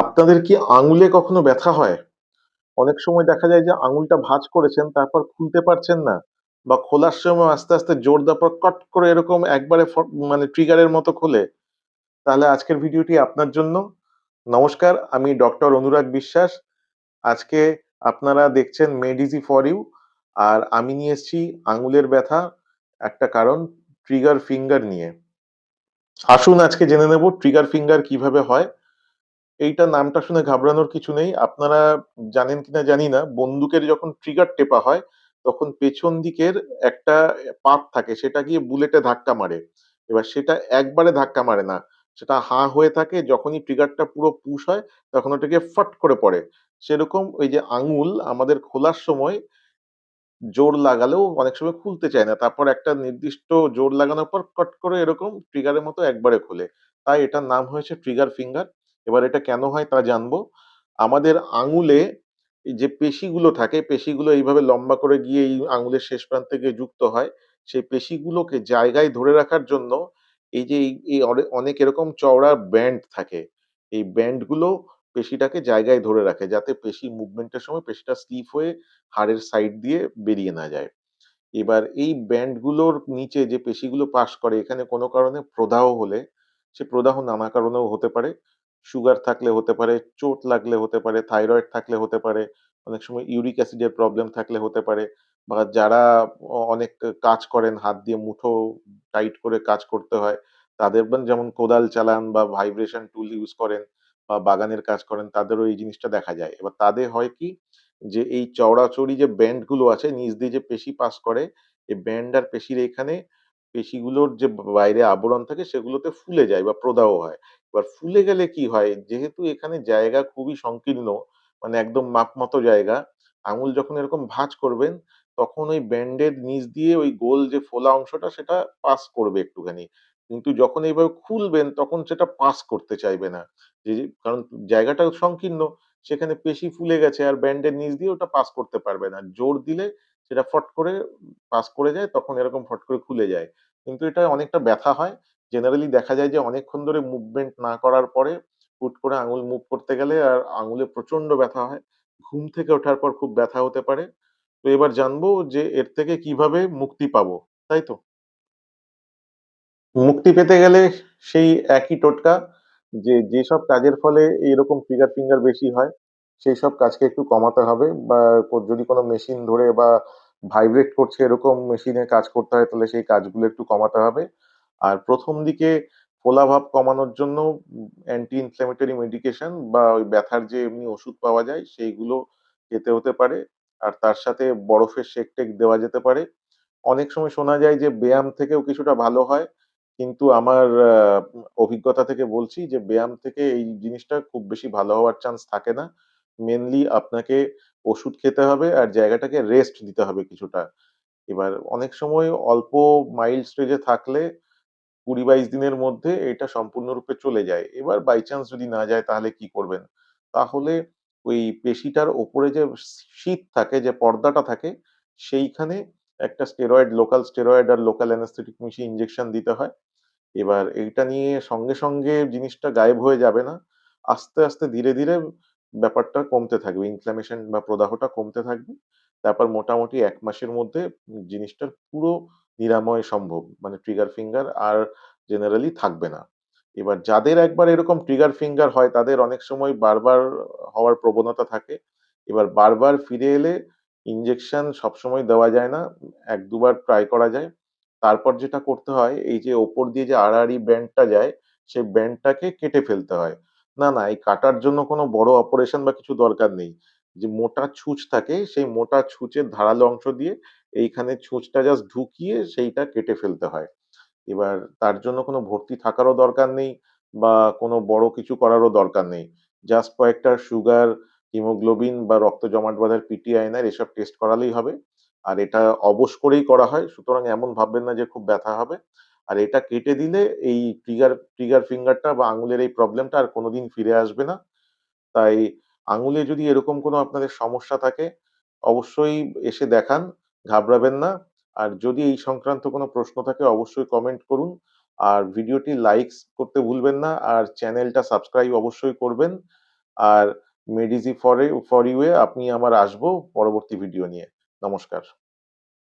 আপনাদের কি আঙুলে কখনো ব্যথা হয়? অনেক সময় দেখা যায় যে আঙুলটা ভাঁজ করেছেন তারপর খুলতে পারছেন না বা খোলার সময় আস্তে, আস্তে জোর দেওয়ার কট করে এরকম একবারে মানে ট্রিগারের মতো খোলে। তাহলে আজকের ভিডিওটি আপনার জন্য। নমস্কার, আমি ডক্টর অনুরাগ বিশ্বাস। আজকে আপনারা দেখছেন মেড ইজি ফর ইউ আর আমি নিয়ে এসেছি আঙুলের ব্যথা একটা কারণ ট্রিগার ফিঙ্গার নিয়ে। আসুন আজকে জেনে নেব ট্রিগার ফিঙ্গার কীভাবে হয়। এইটা নামটা শুনে ঘাবড়ানোর কিছু নেই। আপনারা জানেন কিনা জানি না, বন্দুকের যখন ট্রিগার টেপা হয়, তখন পেছন দিকের একটা পাত থাকে সেটা গিয়ে বুলেটে ধাক্কা মারে। এবার সেটা একবারে ধাক্কা মারে না। সেটা হাঁ হয়ে থাকে যখনই ট্রিগারটা পুরো পুশ হয় তখন ওটাকে ফট করে পড়ে। সেরকম ওই যে আঙুল আমাদের খোলার সময় জোর লাগালেও অনেক সময় খুলতে চায় না। তারপর একটা নির্দিষ্ট জোর লাগানোর পর কট করে এরকম ট্রিগারের মতো একবারে খোলে। তাই এটার নাম হয়েছে ট্রিগার ফিঙ্গার। এবার এটা কেন হয় তা জানব। আমাদের আঙুলে যে পেশিগুলো থাকে, পেশিগুলো এইভাবে লম্বা করে গিয়ে এই আঙুলের শেষ প্রান্তে গিয়ে যুক্ত হয়। সেই পেশিগুলোকে জায়গায় ধরে রাখার জন্য এই যে এই অনেক এরকম চওড়া ব্যান্ড থাকে। এই ব্যান্ডগুলো পেশিটাকে জায়গায় ধরে রাখে যাতে পেশি মুভমেন্টের সময় পেশিটা স্লিপ হয়ে হাড়ের সাইড দিয়ে বেরিয়ে না যায়। এবার এই ব্যান্ডগুলোর নিচে যে পেশিগুলো পাস করে এখানে কোনো কারণে প্রদাহ হলে, সে প্রদাহ নানা কারণেও হতে পারে। সুগার থাকলে হতে পারে, চোট লাগলে হতে পারে, থাইরয়েড থাকলে হতে পারে, অনেক সময় ইউরিক অ্যাসিডের প্রবলেম থাকলে হতে পারে বা যারা অনেক কাজ করেন হাত দিয়ে মুঠো টাইট করে কাজ করতে হয়, তাদের যেমন কোদাল চালান বা ভাইব্রেশন টুল ইউজ করেন বা বাগানের কাজ করেন তাদেরও এই জিনিসটা দেখা যায়। এবার তাদের হয় কি যে এই চওড়াচড়ি যে ব্যান্ডগুলো আছে নিচ দিয়ে যে পেশি পাস করে, এই ব্যান্ড আর পেশির এখানে পেশিগুলোর যে বাইরে আবরণ থাকে সেগুলোতে ফুলে যায় বা প্রদাহ হয়। এবার ফুলে গেলে কি হয়? যেহেতু এখানে জায়গা খুবই সংকীর্ণ, মানে একদম মাপ মতো জায়গা, আঙুল যখন এরকম ভাঁজ করবেন তখন ওই ব্যান্ডের নিচ দিয়ে ওই গোল যে ফোলা অংশটা সেটা পাস করবে একটুখানি। কিন্তু যখন এইভাবে খুলবেন তখন সেটা পাস করতে চাইবে না। যে কারণ জায়গাটা সংকীর্ণ সেখানে পেশি ফুলে গেছে আর ব্যান্ডের নিচ দিয়ে ওটা পাস করতে পারবে না। জোর দিলে সেটা ফট করে পাস করে যায় তখন এরকম ফট করে খুলে যায়। কিন্তু এটা অনেকটা ব্যথা হয়। জেনারেলি দেখা যায় যে অনেকক্ষণ ধরে মুভমেন্ট না করার পরে হুট করে আঙুল মুভ করতে গেলে আর আঙুলে প্রচণ্ড ব্যথা হয়। ঘুম থেকে ওঠার পর খুব ব্যথা হতে পারে। তো এবার জানব যে এর থেকে কীভাবে মুক্তি পাবো, তাই তো? মুক্তি পেতে গেলে সেই একই টোটকা যে যেসব কাজের ফলে এইরকম ট্রিগার ফিঙ্গার বেশি হয়, সেই সব কাজকে একটু কমাতে হবে বা যদি কোনো মেশিন ধরে বা ভাইব্রেট করছে এরকম মেশিনে কাজ করতে হয় তাহলে সেই কাজগুলো একটু কমাতে হবে। আর প্রথম দিকে ফোলাভাব কমানোর জন্য অ্যান্টি ইনফ্ল্যামেটরি মেডিকেশন বা ওই ব্যথার যে এমনি ওষুধ পাওয়া যায়, সেইগুলো খেতে হতে পারে। আর তার সাথে বরফের সেঁক-টেক দেওয়া যেতে পারে। অনেক সময় শোনা যায় যে ব্যায়াম থেকেও কিছুটা ভালো হয়। কিন্তু আমার অভিজ্ঞতা থেকে বলছি যে ব্যায়াম থেকে এই জিনিসটা খুব বেশি ভালো হওয়ার চান্স থাকে না। মেনলি আপনাকে ওষুধ খেতে হবে আর জায়গাটাকে রেস্ট দিতে হবে কিছুটা। এবার অনেক সময় অল্প মাইল্ড স্টেজ এ থাকলে ২০-২২ দিনের মধ্যে এটা সম্পূর্ণরূপে চলে যায়। এবার বাই চান্স যদি না যায় তাহলে কি করবেন? তাহলে ওই পেশিটার ওপরে যে শীত থাকে, যে পর্দাটা থাকে সেইখানে একটা স্টেরয়েড, লোকাল স্টেরয়েড আর লোকাল অ্যানেস্থেটিক মিশিয়ে ইনজেকশন দিতে হয়। এবার এইটা নিয়ে সঙ্গে, সঙ্গে জিনিসটা গায়েব হয়ে যাবে না। আস্তে, আস্তে ধীরে, ধীরে ব্যাপারটা কমতে থাকবে। ইনফ্ল্যামেশন বা প্রদাহটা কমতে থাকবে। তারপর মোটামুটি এক মাসের মধ্যে জিনিসটার পুরো নিরাময় সম্ভব। মানে ট্রিগার ফিঙ্গার আর জেনারেলি থাকবে না। এবার যাদের একবার এরকম ট্রিগার ফিঙ্গার হয় তাদের অনেক সময় বারবার হওয়ার প্রবণতা থাকে। এবার বারবার ফিরে এলে ইনজেকশন সবসময় দেওয়া যায় না। এক দুবার ট্রাই করা যায়। তারপর যেটা করতে হয় এই যে ওপর দিয়ে যে আড়াআড়ি ব্যান্ডটা যায়, সেই ব্যান্ডটাকে কেটে ফেলতে হয়। না, না এই কাটার জন্য কোনো বড় অপারেশন বা কিছু দরকার নেই। যে মোটা ছুঁচ থাকে সেই মোটা ছুঁচের ধারালো অংশ দিয়ে এইখানে ছুঁচটা জাস্ট ঢুকিয়ে সেইটা কেটে ফেলতে হয়। এবার তার জন্য কোনো ভর্তি থাকারও দরকার নেই বা কোনো বড় কিছু করারও দরকার নেই। জাস্ট কয়েকটা সুগার, হিমোগ্লোবিন বা রক্ত জমাট বাঁধার পিটি আয়নার এসব টেস্ট করালেই হবে। আর এটা অবশ করেই করা হয়। সুতরাং এমন ভাববেন না যে খুব ব্যথা হবে। আর এটা কেটে দিলে এই ট্রিগার ট্রিগার ফিঙ্গারটা বা আঙুলের এই প্রবলেমটা আর কোনোদিন ফিরে আসবে না। তাই আঙুলে যদি এরকম কোনো আপনাদের সমস্যা থাকে অবশ্যই এসে দেখান, ঘাবড়াবেন না। আর যদি এই সংক্রান্ত কোনো প্রশ্ন থাকে অবশ্যই কমেন্ট করুন। আর ভিডিওটি লাইকস করতে ভুলবেন না। আর চ্যানেলটা সাবস্ক্রাইব অবশ্যই করবেন। আর মেডিজি ফরে ফর ইউ এ আপনি আমার আসব পরবর্তী ভিডিও নিয়ে। নমস্কার।